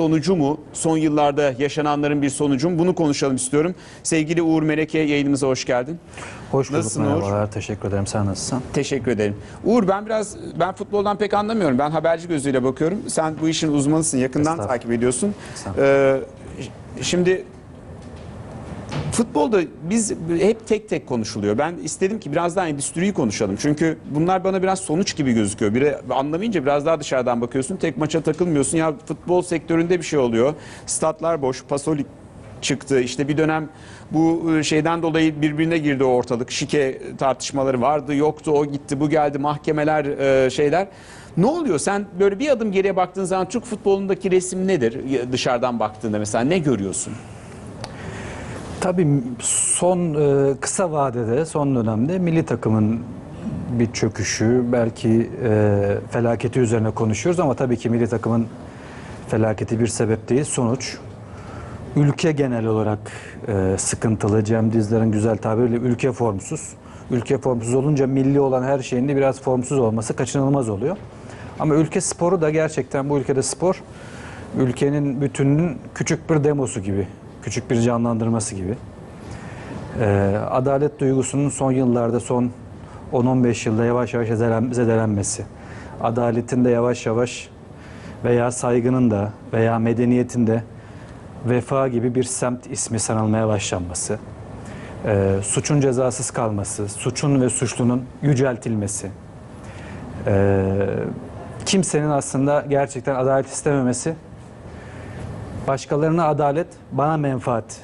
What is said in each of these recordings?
sonucu mu? Son yıllarda yaşananların bir sonucu mu? Bunu konuşalım istiyorum. Sevgili Uğur Meleke yayınımıza hoş geldin. Hoş bulduk Nasılsın Uğur? merhabalar. Teşekkür ederim. Sen nasılsın? Teşekkür ederim. Uğur ben biraz ben futboldan pek anlamıyorum. Ben haberci gözüyle bakıyorum. Sen bu işin uzmanısın. Yakından takip ediyorsun. Ee, şimdi futbolda biz hep tek tek konuşuluyor. Ben istedim ki biraz daha endüstriyi konuşalım. Çünkü bunlar bana biraz sonuç gibi gözüküyor. Biri anlamayınca biraz daha dışarıdan bakıyorsun. Tek maça takılmıyorsun. Ya futbol sektöründe bir şey oluyor. Statlar boş. Pasolik çıktı. İşte bir dönem bu e, şeyden dolayı birbirine girdi o ortalık. Şike tartışmaları vardı, yoktu, o gitti, bu geldi, mahkemeler, e, şeyler. Ne oluyor? Sen böyle bir adım geriye baktığın zaman Türk futbolundaki resim nedir? Dışarıdan baktığında mesela ne görüyorsun? Tabii son e, kısa vadede, son dönemde milli takımın bir çöküşü, belki e, felaketi üzerine konuşuyoruz ama tabii ki milli takımın felaketi bir sebep değil, sonuç. Ülke genel olarak e, sıkıntılı. Cem Dizler'in güzel tabiriyle ülke formsuz. Ülke formsuz olunca milli olan her şeyin de biraz formsuz olması kaçınılmaz oluyor. Ama ülke sporu da gerçekten bu ülkede spor ülkenin bütününün küçük bir demosu gibi, küçük bir canlandırması gibi. Ee, adalet duygusunun son yıllarda, son 10-15 yılda yavaş yavaş zedelen- zedelenmesi, adaletin de yavaş yavaş veya saygının da veya medeniyetin de vefa gibi bir semt ismi sanılmaya başlanması, ee, suçun cezasız kalması, suçun ve suçlunun yüceltilmesi, ee, kimsenin aslında gerçekten adalet istememesi, başkalarına adalet, bana menfaat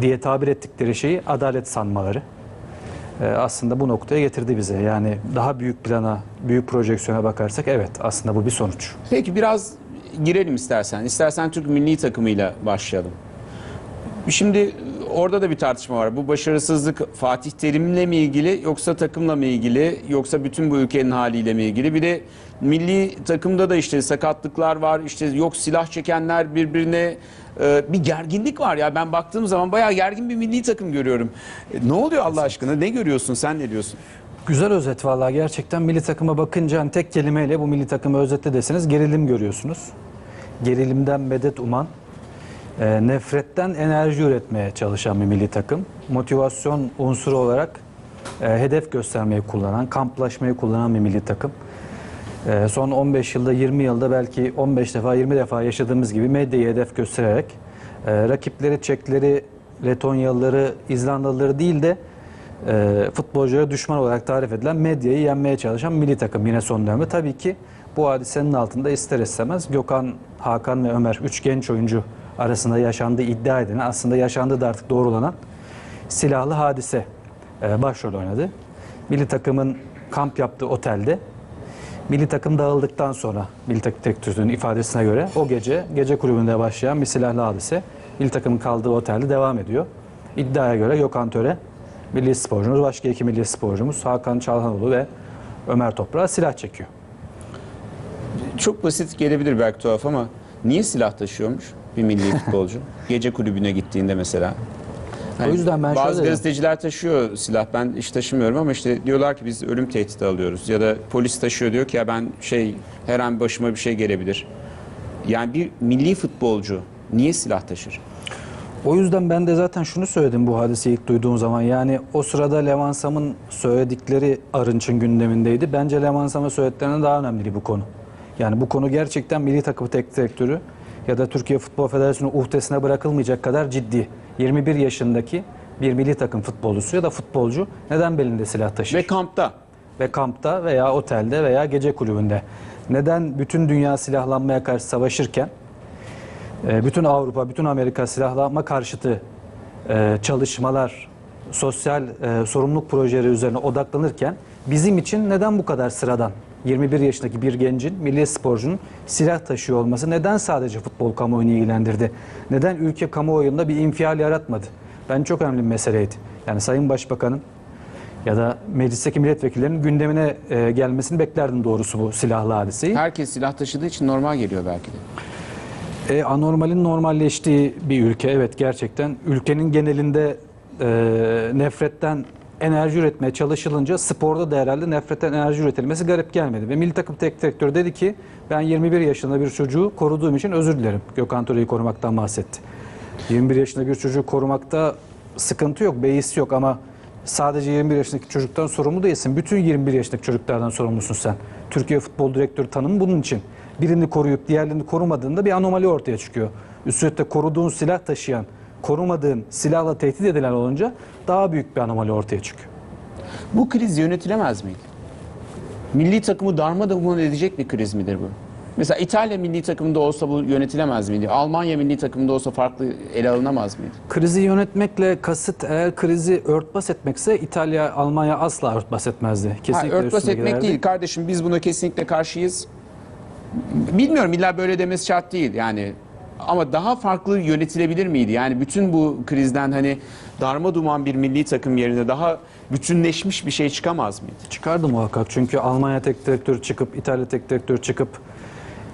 diye tabir ettikleri şeyi adalet sanmaları ee, aslında bu noktaya getirdi bize. Yani daha büyük plana, büyük projeksiyona bakarsak evet aslında bu bir sonuç. Peki biraz girelim istersen. İstersen Türk milli takımıyla başlayalım. Şimdi orada da bir tartışma var. Bu başarısızlık Fatih Terim'le mi ilgili yoksa takımla mı ilgili yoksa bütün bu ülkenin haliyle mi ilgili? Bir de milli takımda da işte sakatlıklar var. İşte yok silah çekenler birbirine e, bir gerginlik var ya. Ben baktığım zaman bayağı gergin bir milli takım görüyorum. E, ne oluyor Allah aşkına? Ne görüyorsun? Sen ne diyorsun? Güzel özet vallahi gerçekten milli takıma bakınca hani tek kelimeyle bu milli takımı özetle deseniz gerilim görüyorsunuz. Gerilimden medet uman, e, nefretten enerji üretmeye çalışan bir milli takım. Motivasyon unsuru olarak e, hedef göstermeyi kullanan, kamplaşmayı kullanan bir milli takım. E, son 15 yılda 20 yılda belki 15 defa 20 defa yaşadığımız gibi medyayı hedef göstererek e, rakipleri Çekleri, Letonyalıları, İzlandalıları değil de e, futbolculara düşman olarak tarif edilen medyayı yenmeye çalışan milli takım yine son dönemde. Tabii ki bu hadisenin altında ister istemez Gökhan, Hakan ve Ömer üç genç oyuncu arasında yaşandığı iddia edilen aslında yaşandığı da artık doğrulanan silahlı hadise e, başrol oynadı. Milli takımın kamp yaptığı otelde milli takım dağıldıktan sonra milli takım direktörünün ifadesine göre o gece gece kulübünde başlayan bir silahlı hadise milli takımın kaldığı otelde devam ediyor. İddiaya göre Gökhan Töre milli sporcumuz, başka iki milli sporcumuz Hakan Çalhanoğlu ve Ömer Toprağa silah çekiyor. Çok basit gelebilir belki tuhaf ama niye silah taşıyormuş bir milli futbolcu? Gece kulübüne gittiğinde mesela. Hani O yüzden ben bazı şöyle dedim. gazeteciler taşıyor silah. Ben hiç taşımıyorum ama işte diyorlar ki biz ölüm tehdidi alıyoruz. Ya da polis taşıyor diyor ki ya ben şey her an başıma bir şey gelebilir. Yani bir milli futbolcu niye silah taşır? O yüzden ben de zaten şunu söyledim bu hadiseyi ilk duyduğum zaman. Yani o sırada Levan Sam'ın söyledikleri Arınç'ın gündemindeydi. Bence Levan Sam'ın söylediklerinden daha önemli bu konu. Yani bu konu gerçekten milli takım teknik direktörü ya da Türkiye Futbol Federasyonu uhdesine bırakılmayacak kadar ciddi. 21 yaşındaki bir milli takım futbolcusu ya da futbolcu neden belinde silah taşır? Ve kampta. ve kampta veya otelde veya gece kulübünde. Neden bütün dünya silahlanmaya karşı savaşırken e, bütün Avrupa, bütün Amerika silahlanma karşıtı e, çalışmalar, sosyal e, sorumluluk projeleri üzerine odaklanırken bizim için neden bu kadar sıradan? 21 yaşındaki bir gencin, milli sporcunun silah taşıyor olması neden sadece futbol kamuoyunu ilgilendirdi? Neden ülke kamuoyunda bir infial yaratmadı? Ben çok önemli bir meseleydi. Yani Sayın Başbakan'ın ya da meclisteki milletvekillerinin gündemine e, gelmesini beklerdim doğrusu bu silahlı hadiseyi. Herkes silah taşıdığı için normal geliyor belki de. E, anormalin normalleştiği bir ülke evet gerçekten. Ülkenin genelinde e, nefretten enerji üretmeye çalışılınca sporda da herhalde nefretten enerji üretilmesi garip gelmedi. Ve milli takım tek direktörü dedi ki ben 21 yaşında bir çocuğu koruduğum için özür dilerim. Gökhan Töre'yi korumaktan bahsetti. 21 yaşında bir çocuğu korumakta sıkıntı yok, beis yok ama sadece 21 yaşındaki çocuktan sorumlu değilsin. Bütün 21 yaşındaki çocuklardan sorumlusun sen. Türkiye Futbol Direktörü tanımı bunun için. Birini koruyup diğerlerini korumadığında bir anomali ortaya çıkıyor. Üstelik koruduğun silah taşıyan, korumadığın silahla tehdit edilen olunca daha büyük bir anomali ortaya çıkıyor. Bu kriz yönetilemez miydi? Milli takımı darmadağın edecek bir kriz midir bu? Mesela İtalya milli takımında olsa bu yönetilemez miydi? Almanya milli takımında olsa farklı ele alınamaz mıydı? Krizi yönetmekle kasıt eğer krizi örtbas etmekse İtalya, Almanya asla örtbas etmezdi. Ha, Kesinlikle örtbas üstüne etmek giderdi. değil kardeşim biz buna kesinlikle karşıyız. Bilmiyorum illa böyle demesi şart değil yani. Ama daha farklı yönetilebilir miydi? Yani bütün bu krizden hani darma duman bir milli takım yerine daha bütünleşmiş bir şey çıkamaz mıydı? Çıkardı muhakkak. Çünkü Almanya tek direktörü çıkıp, İtalya tek direktörü çıkıp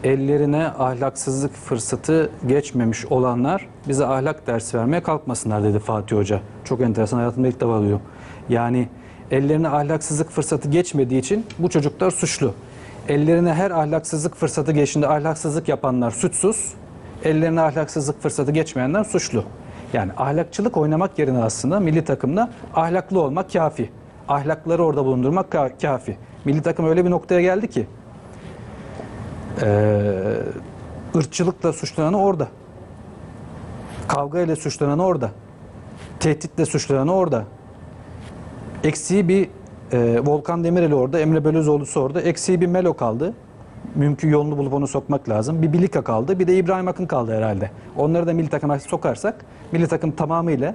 ellerine ahlaksızlık fırsatı geçmemiş olanlar bize ahlak dersi vermeye kalkmasınlar dedi Fatih Hoca. Çok enteresan hayatımda ilk defa duyuyorum. Yani ellerine ahlaksızlık fırsatı geçmediği için bu çocuklar suçlu. Ellerine her ahlaksızlık fırsatı geçtiğinde ahlaksızlık yapanlar suçsuz. Ellerine ahlaksızlık fırsatı geçmeyenler suçlu. Yani ahlakçılık oynamak yerine aslında milli takımda ahlaklı olmak kafi. Ahlakları orada bulundurmak ka- kafi. Milli takım öyle bir noktaya geldi ki ee, ırkçılıkla suçlanan orada. Kavga ile suçlanan orada. Tehditle suçlanan orada. Eksiği bir Volkan Demirel orada, Emre Belözoğlu'su orada. Eksiği bir Melo kaldı. Mümkün yolunu bulup onu sokmak lazım. Bir Bilika kaldı, bir de İbrahim Akın kaldı herhalde. Onları da milli takıma sokarsak, milli takım tamamıyla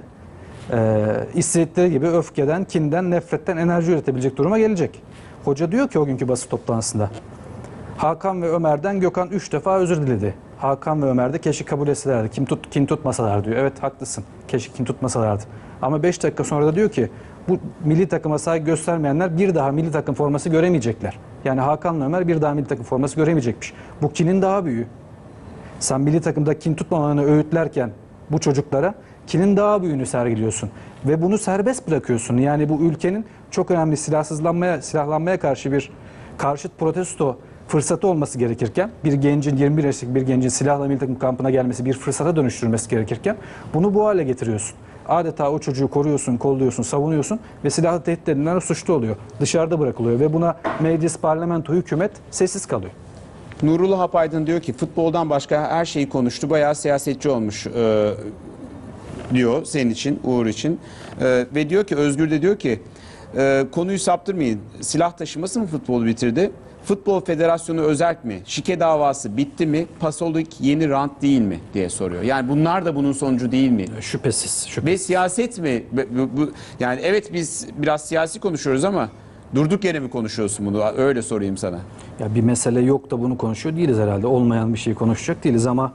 e, istedikleri gibi öfkeden, kinden, nefretten enerji üretebilecek duruma gelecek. Hoca diyor ki o günkü basın toplantısında, Hakan ve Ömer'den Gökhan 3 defa özür diledi. Hakan ve Ömer de keşke kabul etselerdi. Kim, tut, kim tutmasalar diyor. Evet haklısın. Keşke kim tutmasalardı. Ama 5 dakika sonra da diyor ki bu milli takıma saygı göstermeyenler bir daha milli takım forması göremeyecekler. Yani Hakan Ömer bir daha milli takım forması göremeyecekmiş. Bu kinin daha büyüğü. Sen milli takımda kin tutmamanı öğütlerken bu çocuklara kinin daha büyüğünü sergiliyorsun. Ve bunu serbest bırakıyorsun. Yani bu ülkenin çok önemli silahsızlanmaya, silahlanmaya karşı bir karşıt protesto fırsatı olması gerekirken bir gencin 21 yaşındaki bir gencin silahla milli takım kampına gelmesi bir fırsata dönüştürmesi gerekirken bunu bu hale getiriyorsun. Adeta o çocuğu koruyorsun, kolluyorsun, savunuyorsun ve silahlı tehdit edilenler suçlu oluyor. Dışarıda bırakılıyor ve buna meclis, parlamento, hükümet sessiz kalıyor. Nurullah Apaydın diyor ki futboldan başka her şeyi konuştu. Bayağı siyasetçi olmuş e, diyor senin için, Uğur için. E, ve diyor ki Özgür de diyor ki e, konuyu saptırmayın. Silah taşıması mı futbolu bitirdi? Futbol Federasyonu özerk mi? Şike davası bitti mi? Pasolik yeni rant değil mi diye soruyor. Yani bunlar da bunun sonucu değil mi? Şüphesiz, şüphesiz. Ve siyaset mi? Bu- bu- yani evet biz biraz siyasi konuşuyoruz ama durduk yere mi konuşuyorsun bunu? Öyle sorayım sana. Ya bir mesele yok da bunu konuşuyor değiliz herhalde. Olmayan bir şeyi konuşacak değiliz ama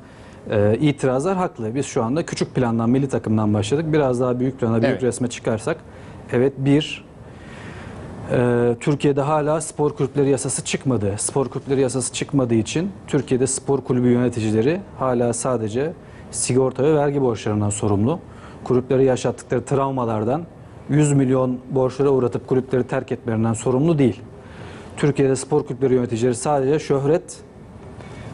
e, itirazlar haklı. Biz şu anda küçük plandan, milli takımdan başladık. Biraz daha büyük plana, büyük Evet. resme çıkarsak. Evet bir, e, Türkiye'de hala spor kulüpleri yasası çıkmadı. Spor kulüpleri yasası çıkmadığı için Türkiye'de spor kulübü yöneticileri hala sadece sigorta ve vergi borçlarından sorumlu. Kulüpleri yaşattıkları travmalardan 100 milyon borçlara uğratıp kulüpleri terk etmelerinden sorumlu değil. Türkiye'de spor kulüpleri yöneticileri sadece şöhret,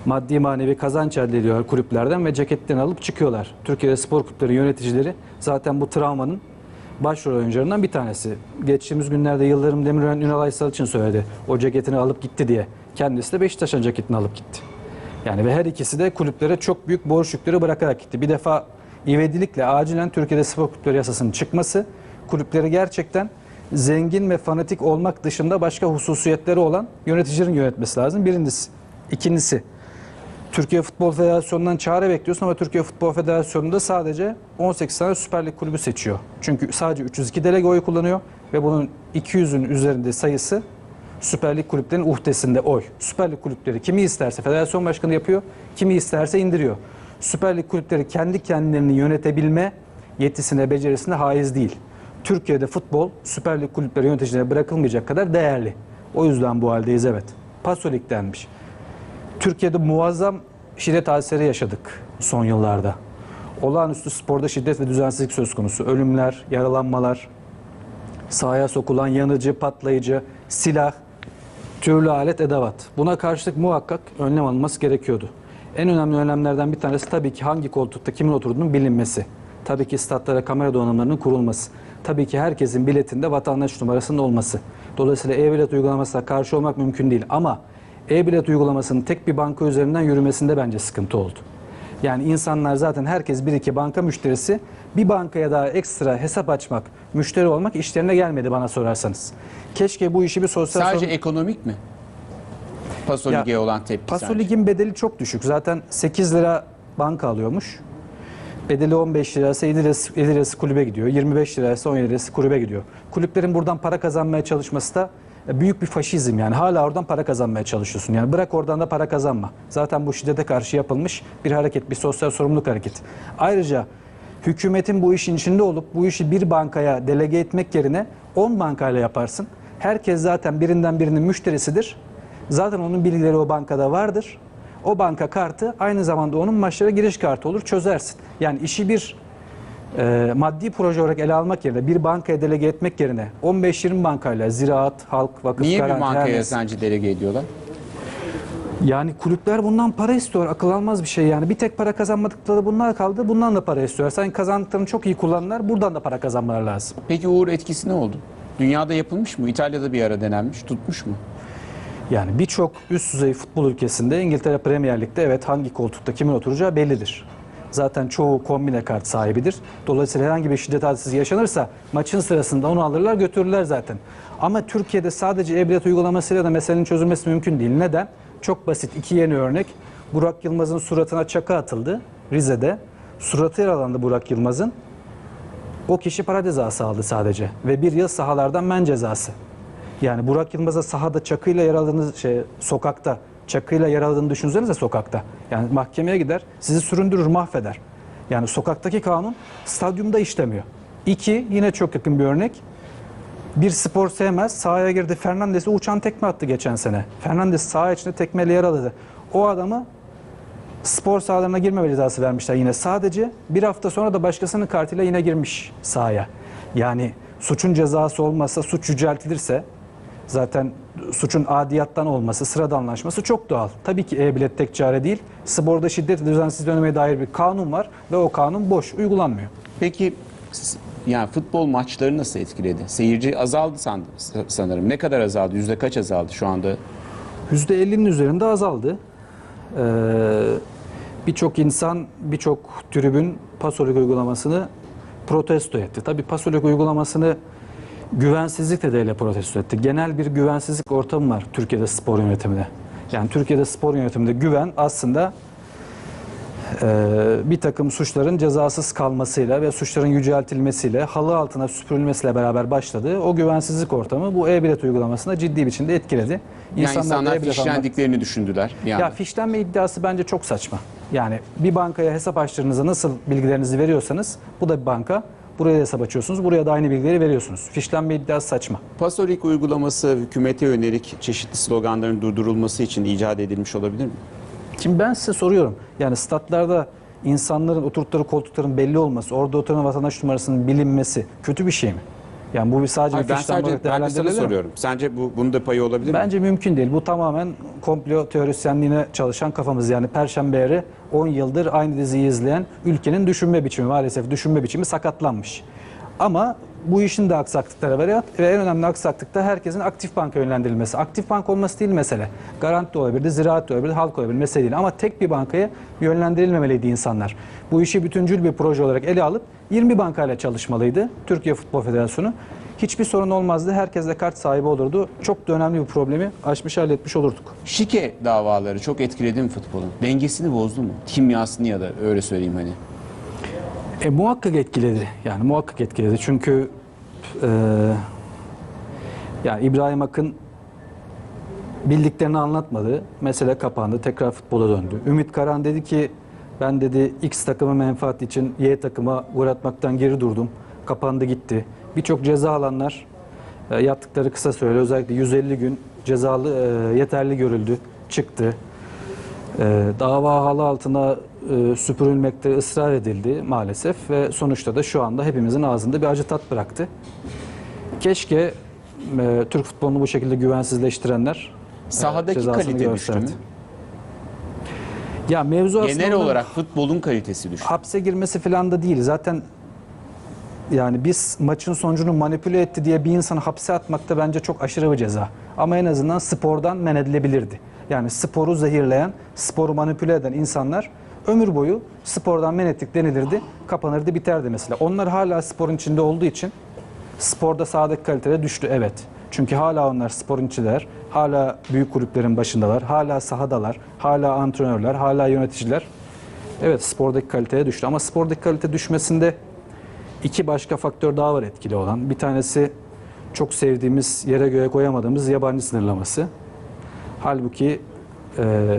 maddi manevi kazanç elde ediyorlar kulüplerden ve ceketlerini alıp çıkıyorlar. Türkiye'de spor kulüpleri yöneticileri zaten bu travmanın başrol oyuncularından bir tanesi. Geçtiğimiz günlerde Yıldırım Demirören Ünal Aysal için söyledi. O ceketini alıp gitti diye. Kendisi de Beşiktaş'ın ceketini alıp gitti. Yani ve her ikisi de kulüplere çok büyük borç yükleri bırakarak gitti. Bir defa ivedilikle acilen Türkiye'de spor kulüpleri yasasının çıkması kulüpleri gerçekten zengin ve fanatik olmak dışında başka hususiyetleri olan yöneticilerin yönetmesi lazım. Birincisi. İkincisi. Türkiye Futbol Federasyonu'ndan çare bekliyorsun ama Türkiye Futbol Federasyonu'nda sadece 18 tane Süper Lig kulübü seçiyor. Çünkü sadece 302 delege oy kullanıyor ve bunun 200'ün üzerinde sayısı Süper Lig kulüplerinin uhdesinde oy. Süper Lig kulüpleri kimi isterse federasyon başkanı yapıyor, kimi isterse indiriyor. Süper Lig kulüpleri kendi kendilerini yönetebilme yetisine, becerisine haiz değil. Türkiye'de futbol Süper Lig kulüpleri yöneticilerine bırakılmayacak kadar değerli. O yüzden bu haldeyiz evet. Paso Lig denmiş. Türkiye'de muazzam şiddet hadisleri yaşadık son yıllarda. Olağanüstü sporda şiddet ve düzensizlik söz konusu. Ölümler, yaralanmalar, Sahaya sokulan yanıcı, patlayıcı, silah, türlü alet edevat. Buna karşılık muhakkak önlem alınması gerekiyordu. En önemli önlemlerden bir tanesi tabii ki hangi koltukta kimin oturduğunun bilinmesi. Tabii ki statlara kamera donanımlarının kurulması. Tabii ki herkesin biletinde vatandaş numarasının olması. Dolayısıyla e-bilet uygulamasına karşı olmak mümkün değil. Ama e-bilet uygulamasının tek bir banka üzerinden yürümesinde bence sıkıntı oldu. Yani insanlar zaten herkes bir iki banka müşterisi bir bankaya daha ekstra hesap açmak, müşteri olmak işlerine gelmedi bana sorarsanız. Keşke bu işi bir sosyal Sadece sorun- ekonomik mi? Paso Ya, olan tepki Paso sence? Lig'in bedeli çok düşük. Zaten 8 lira banka alıyormuş. Bedeli 15 liraysa 7 lirası, 7 lirası kulübe gidiyor. 25 liraysa 17 lirası kulübe gidiyor. Kulüplerin buradan para kazanmaya çalışması da büyük bir faşizm yani. Hala oradan para kazanmaya çalışıyorsun. Yani bırak oradan da para kazanma. Zaten bu şiddete karşı yapılmış bir hareket, bir sosyal sorumluluk hareketi. Ayrıca hükümetin bu işin içinde olup bu işi bir bankaya delege etmek yerine 10 bankayla yaparsın. Herkes zaten birinden birinin müşterisidir. Zaten onun bilgileri o bankada vardır. O banka kartı aynı zamanda onun maçlara giriş kartı olur çözersin. Yani işi bir e, maddi proje olarak ele almak yerine bir bankaya delege etmek yerine 15-20 bankayla ziraat, halk, vakıf, Niye bir garanti, her bankaya neyse. sence delege ediyorlar? Yani kulüpler bundan para istiyor. Akıl almaz bir şey yani. Bir tek para kazanmadıkları bunlar kaldı. Bundan da para istiyor. Sen kazandıklarını çok iyi kullanırlar. Buradan da para kazanmaları lazım. Peki Uğur etkisi ne oldu? Dünyada yapılmış mı? İtalya'da bir ara denenmiş, tutmuş mu? Yani birçok üst düzey futbol ülkesinde İngiltere Premier Lig'de evet hangi koltukta kimin oturacağı bellidir. Zaten çoğu kombine kart sahibidir. Dolayısıyla herhangi bir şiddet hadisesi yaşanırsa maçın sırasında onu alırlar götürürler zaten. Ama Türkiye'de sadece e-bilet uygulamasıyla da meselenin çözülmesi mümkün değil. Neden? Çok basit iki yeni örnek. Burak Yılmaz'ın suratına çaka atıldı Rize'de. Suratı yaralandı Burak Yılmaz'ın. O kişi para cezası aldı sadece ve bir yıl sahalardan men cezası. Yani Burak Yılmaz'a sahada çakıyla yaraladığınız şey sokakta çakıyla yaraladığını düşünsenize sokakta. Yani mahkemeye gider, sizi süründürür, mahveder. Yani sokaktaki kanun stadyumda işlemiyor. İki, yine çok yakın bir örnek. Bir spor sevmez, sahaya girdi. Fernandes'e uçan tekme attı geçen sene. Fernandes saha içinde tekmeyle yaraladı. O adamı spor sahalarına girmeme cezası vermişler yine. Sadece bir hafta sonra da başkasının kartıyla yine girmiş sahaya. Yani suçun cezası olmasa, suç yüceltilirse zaten suçun adiyattan olması, sıradanlaşması çok doğal. Tabii ki e-bilet tek çare değil. Sporda şiddet ve düzensiz döneme dair bir kanun var ve o kanun boş, uygulanmıyor. Peki yani futbol maçları nasıl etkiledi? Seyirci azaldı sandım, sanırım. Ne kadar azaldı? Yüzde kaç azaldı şu anda? %50'nin üzerinde azaldı. Ee, birçok insan, birçok tribün Pasolik uygulamasını protesto etti. Tabii Pasolik uygulamasını güvensizlik nedeniyle protesto etti. Genel bir güvensizlik ortamı var Türkiye'de spor yönetimine. Yani Türkiye'de spor yönetiminde güven aslında e, bir takım suçların cezasız kalmasıyla ve suçların yüceltilmesiyle, halı altına süpürülmesiyle beraber başladı. O güvensizlik ortamı bu e-bilet uygulamasında ciddi biçimde etkiledi. Yani insanlar e-bilet almak- fişlendiklerini düşündüler. ya fişlenme iddiası bence çok saçma. Yani bir bankaya hesap açtığınızda nasıl bilgilerinizi veriyorsanız bu da bir banka. Buraya da hesap açıyorsunuz. Buraya da aynı bilgileri veriyorsunuz. Fişlenme iddiası saçma. Pasolik uygulaması hükümete yönelik çeşitli sloganların durdurulması için icat edilmiş olabilir mi? Şimdi ben size soruyorum. Yani statlarda insanların oturttukları koltukların belli olması, orada oturan vatandaş numarasının bilinmesi kötü bir şey mi? Yani bu bir sadece Hayır, bir ben sadece mi? soruyorum. Sence bu bunun da payı olabilir mi? Bence mümkün değil. Bu tamamen komplo teorisyenliğine çalışan kafamız. Yani Perşembe Eri 10 yıldır aynı diziyi izleyen ülkenin düşünme biçimi maalesef düşünme biçimi sakatlanmış. Ama bu işin de aksaklıkları var ve en önemli aksaklık da herkesin aktif banka yönlendirilmesi. Aktif bank olması değil mesele. Garanti de olabilirdi, ziraat de olabilirdi, halk olabilir mesele değil. Ama tek bir bankaya yönlendirilmemeliydi insanlar. Bu işi bütüncül bir proje olarak ele alıp 20 bankayla çalışmalıydı Türkiye Futbol Federasyonu. Hiçbir sorun olmazdı. Herkes de kart sahibi olurdu. Çok da önemli bir problemi aşmış halletmiş olurduk. Şike davaları çok etkiledi mi futbolun? Dengesini bozdu mu? Kimyasını ya da öyle söyleyeyim hani. E, muhakkak etkiledi. Yani muhakkak etkiledi. Çünkü e, yani İbrahim Akın bildiklerini anlatmadı. Mesele kapandı. Tekrar futbola döndü. Ümit Karan dedi ki ben dedi X takımı menfaat için Y takıma gol atmaktan geri durdum. Kapandı gitti. Birçok ceza alanlar e, yattıkları kısa süreli özellikle 150 gün cezalı e, yeterli görüldü. Çıktı. Ee, dava halı altına e, süpürülmekte ısrar edildi maalesef ve sonuçta da şu anda hepimizin ağzında bir acı tat bıraktı. Keşke e, Türk futbolunu bu şekilde güvensizleştirenler e, Sahadaki cezasını kalite düştü mü? gösterdi. Ya mevzu aslında Genel olarak futbolun kalitesi düştü. hapse girmesi falan da değil. Zaten yani biz maçın sonucunu manipüle etti diye bir insanı hapse atmak da bence çok aşırı bir ceza. Ama en azından spordan men edilebilirdi. Yani sporu zehirleyen, sporu manipüle eden insanlar ömür boyu spordan men ettik denilirdi, kapanırdı, biterdi mesela. Onlar hala sporun içinde olduğu için sporda sahadaki kalitede düştü evet. Çünkü hala onlar sporun içindeler, hala büyük kulüplerin başındalar, hala sahadalar, hala antrenörler, hala yöneticiler. Evet spordaki kaliteye düştü ama spordaki kalite düşmesinde iki başka faktör daha var etkili olan. Bir tanesi çok sevdiğimiz, yere göğe koyamadığımız yabancı sınırlaması. Halbuki e,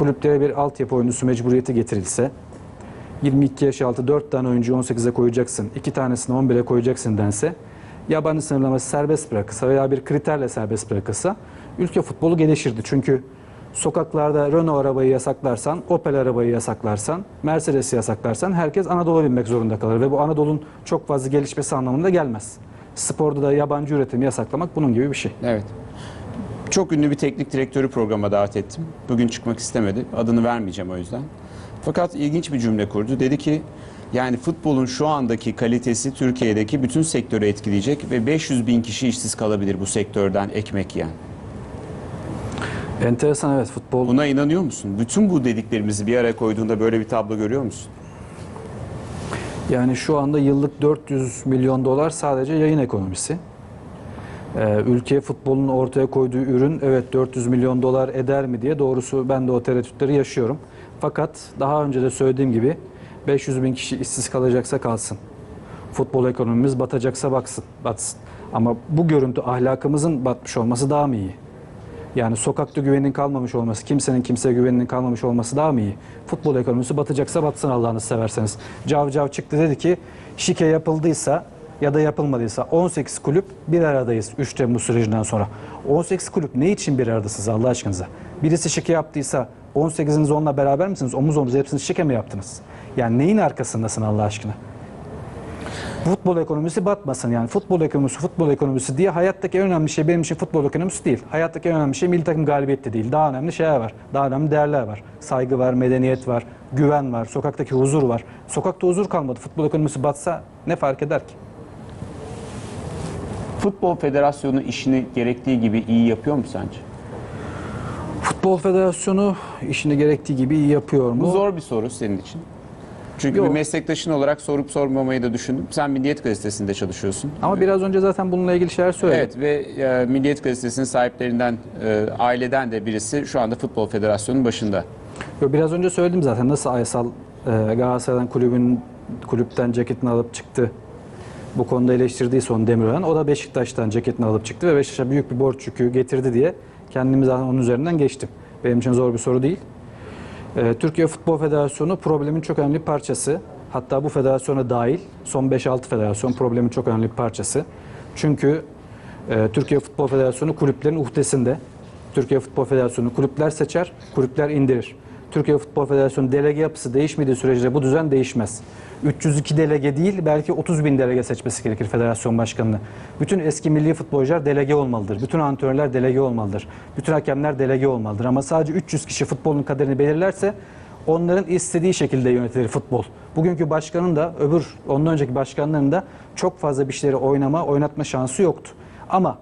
kulüplere bir altyapı oyuncusu mecburiyeti getirilse 22 yaş altı 4 tane oyuncuyu 18'e koyacaksın, 2 tanesini 11'e koyacaksın dense yabancı sınırlaması serbest bırakılsa veya bir kriterle serbest bırakılsa ülke futbolu gelişirdi. Çünkü sokaklarda Renault arabayı yasaklarsan, Opel arabayı yasaklarsan, Mercedes'i yasaklarsan herkes Anadolu'ya binmek zorunda kalır ve bu Anadolu'nun çok fazla gelişmesi anlamında gelmez. Sporda da yabancı üretimi yasaklamak bunun gibi bir şey. Evet. Çok ünlü bir teknik direktörü programa davet ettim. Bugün çıkmak istemedi. Adını vermeyeceğim o yüzden. Fakat ilginç bir cümle kurdu. Dedi ki yani futbolun şu andaki kalitesi Türkiye'deki bütün sektörü etkileyecek ve 500 bin kişi işsiz kalabilir bu sektörden ekmek yiyen. Enteresan evet futbol. Buna inanıyor musun? Bütün bu dediklerimizi bir araya koyduğunda böyle bir tablo görüyor musun? Yani şu anda yıllık 400 milyon dolar sadece yayın ekonomisi. Ee, ülke futbolun ortaya koyduğu ürün evet 400 milyon dolar eder mi diye doğrusu ben de o tereddütleri yaşıyorum. Fakat daha önce de söylediğim gibi 500 bin kişi işsiz kalacaksa kalsın. Futbol ekonomimiz batacaksa baksın, batsın. Ama bu görüntü ahlakımızın batmış olması daha mı iyi? Yani sokakta güvenin kalmamış olması, kimsenin kimseye güveninin kalmamış olması daha mı iyi? Futbol ekonomisi batacaksa batsın Allah'ını severseniz. Cavcav çıktı dedi ki şike yapıldıysa ya da yapılmadıysa 18 kulüp bir aradayız 3 Temmuz sürecinden sonra. 18 kulüp ne için bir aradasınız Allah aşkınıza? Birisi şike yaptıysa 18'iniz onunla beraber misiniz? Omuz omuz hepsini şike mi yaptınız? Yani neyin arkasındasın Allah aşkına? Futbol ekonomisi batmasın yani futbol ekonomisi futbol ekonomisi diye hayattaki en önemli şey benim için futbol ekonomisi değil. Hayattaki en önemli şey milli takım galibiyeti de değil. Daha önemli şeyler var. Daha önemli değerler var. Saygı var, medeniyet var, güven var, sokaktaki huzur var. Sokakta huzur kalmadı. Futbol ekonomisi batsa ne fark eder ki? Futbol Federasyonu işini gerektiği gibi iyi yapıyor mu sence? Futbol Federasyonu işini gerektiği gibi iyi yapıyor mu? Bu zor bir soru senin için. Çünkü Yok. bir meslektaşın olarak sorup sormamayı da düşündüm. Sen Milliyet Gazetesi'nde çalışıyorsun. Ama biraz önce zaten bununla ilgili şeyler söyledim. Evet ve e, Milliyet Gazetesi'nin sahiplerinden, e, aileden de birisi şu anda Futbol Federasyonu'nun başında. Yo, Biraz önce söyledim zaten nasıl Aysal e, Galatasaray'dan kulübün kulüpten ceketini alıp çıktı. Bu konuda eleştirdiği son Demirören. O da Beşiktaş'tan ceketini alıp çıktı ve Beşiktaş'a büyük bir borç yükü getirdi diye kendimi zaten onun üzerinden geçtim. Benim için zor bir soru değil. E, Türkiye Futbol Federasyonu problemin çok önemli bir parçası. Hatta bu federasyona dahil son 5-6 federasyon problemin çok önemli bir parçası. Çünkü e, Türkiye Futbol Federasyonu kulüplerin uhdesinde. Türkiye Futbol Federasyonu kulüpler seçer, kulüpler indirir. Türkiye Futbol Federasyonu delege yapısı değişmediği sürece bu düzen değişmez. 302 delege değil belki 30 bin delege seçmesi gerekir federasyon başkanını. Bütün eski milli futbolcular delege olmalıdır. Bütün antrenörler delege olmalıdır. Bütün hakemler delege olmalıdır. Ama sadece 300 kişi futbolun kaderini belirlerse onların istediği şekilde yönetilir futbol. Bugünkü başkanın da öbür ondan önceki başkanların da çok fazla bir şeyleri oynama, oynatma şansı yoktu. Ama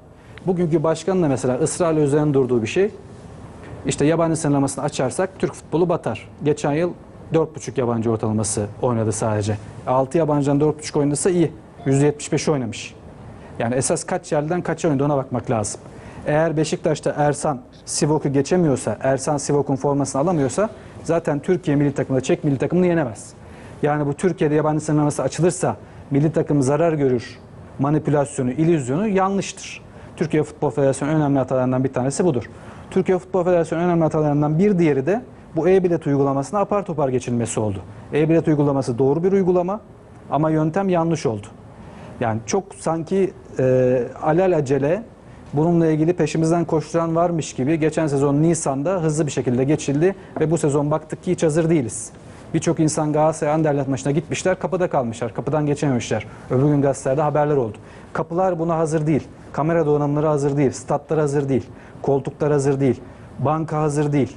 bugünkü başkanın da mesela ısrarla üzerine durduğu bir şey işte yabancı sınırlamasını açarsak Türk futbolu batar. Geçen yıl 4,5 yabancı ortalaması oynadı sadece. 6 yabancıdan 4,5 oynadıysa iyi. %75 oynamış. Yani esas kaç yerden kaç oynadı ona bakmak lazım. Eğer Beşiktaş'ta Ersan Sivok'u geçemiyorsa, Ersan Sivok'un formasını alamıyorsa zaten Türkiye milli takımında Çek milli takımını yenemez. Yani bu Türkiye'de yabancı sınırlaması açılırsa milli takım zarar görür manipülasyonu, illüzyonu yanlıştır. Türkiye Futbol Federasyonu önemli hatalarından bir tanesi budur. Türkiye Futbol Federasyonu önemli hatalarından bir diğeri de bu e-bilet uygulamasına apar topar geçilmesi oldu. E-bilet uygulaması doğru bir uygulama ama yöntem yanlış oldu. Yani çok sanki e, alelacele bununla ilgili peşimizden koşturan varmış gibi geçen sezon Nisan'da hızlı bir şekilde geçildi ve bu sezon baktık ki hiç hazır değiliz. Birçok insan Galatasaray Anderlecht maçına gitmişler, kapıda kalmışlar, kapıdan geçememişler. Öbür gün gazetelerde haberler oldu. Kapılar buna hazır değil. Kamera donanımları hazır değil, statlar hazır değil, koltuklar hazır değil, banka hazır değil.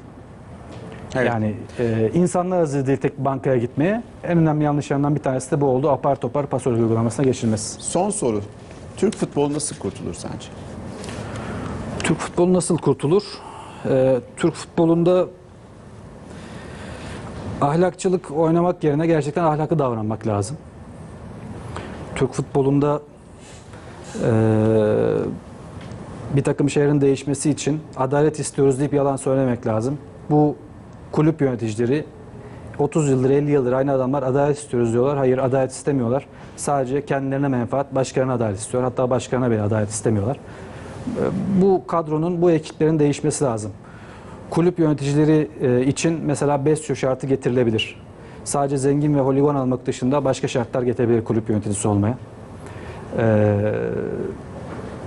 Evet. Yani e, insanlar hazır değil tek bankaya gitmeye. En önemli yanlışlarından bir tanesi de bu oldu. Apar topar pasör uygulamasına geçilmesi. Son soru. Türk futbolu nasıl kurtulur sence? Türk futbolu nasıl kurtulur? Ee, Türk futbolunda ahlakçılık oynamak yerine gerçekten ahlaklı davranmak lazım. Türk futbolunda eee, bir takım şeylerin değişmesi için adalet istiyoruz deyip yalan söylemek lazım. Bu kulüp yöneticileri 30 yıldır 50 yıldır aynı adamlar adalet istiyoruz diyorlar. Hayır adalet istemiyorlar. Sadece kendilerine menfaat, başkalarına adalet istiyor. Hatta başkalarına bile adalet istemiyorlar bu kadronun, bu ekiplerin değişmesi lazım. Kulüp yöneticileri e, için mesela BESYO şartı getirilebilir. Sadece zengin ve holigan almak dışında başka şartlar getirebilir kulüp yöneticisi olmaya. Ee,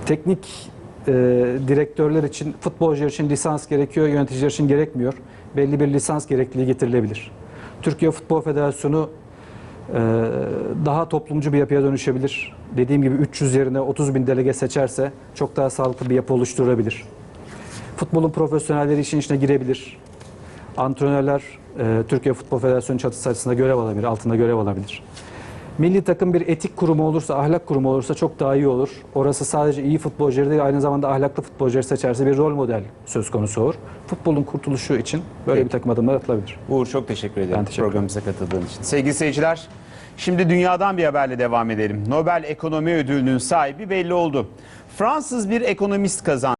teknik e, direktörler için, futbolcular için lisans gerekiyor, yöneticiler için gerekmiyor. Belli bir lisans gerekliliği getirilebilir. Türkiye Futbol Federasyonu e, daha toplumcu bir yapıya dönüşebilir. Dediğim gibi 300 yerine 30 bin delege seçerse çok daha sağlıklı bir yapı oluşturabilir. Futbolun profesyonelleri işin içine girebilir. Antrenörler e, Türkiye Futbol Federasyonu çatısı açısında görev alabilir, altında görev alabilir. Milli takım bir etik kurumu olursa, ahlak kurumu olursa çok daha iyi olur. Orası sadece iyi futbolcuları değil, aynı zamanda ahlaklı futbolcuları seçerse bir rol model söz konusu olur. Futbolun kurtuluşu için böyle Peki. bir takım adımlar atılabilir. Uğur çok teşekkür ederim Ben teşekkür programımıza katıldığın için. Sevgili seyirciler, şimdi dünyadan bir haberle devam edelim. Nobel Ekonomi Ödülü'nün sahibi belli oldu. Fransız bir ekonomist kazandı.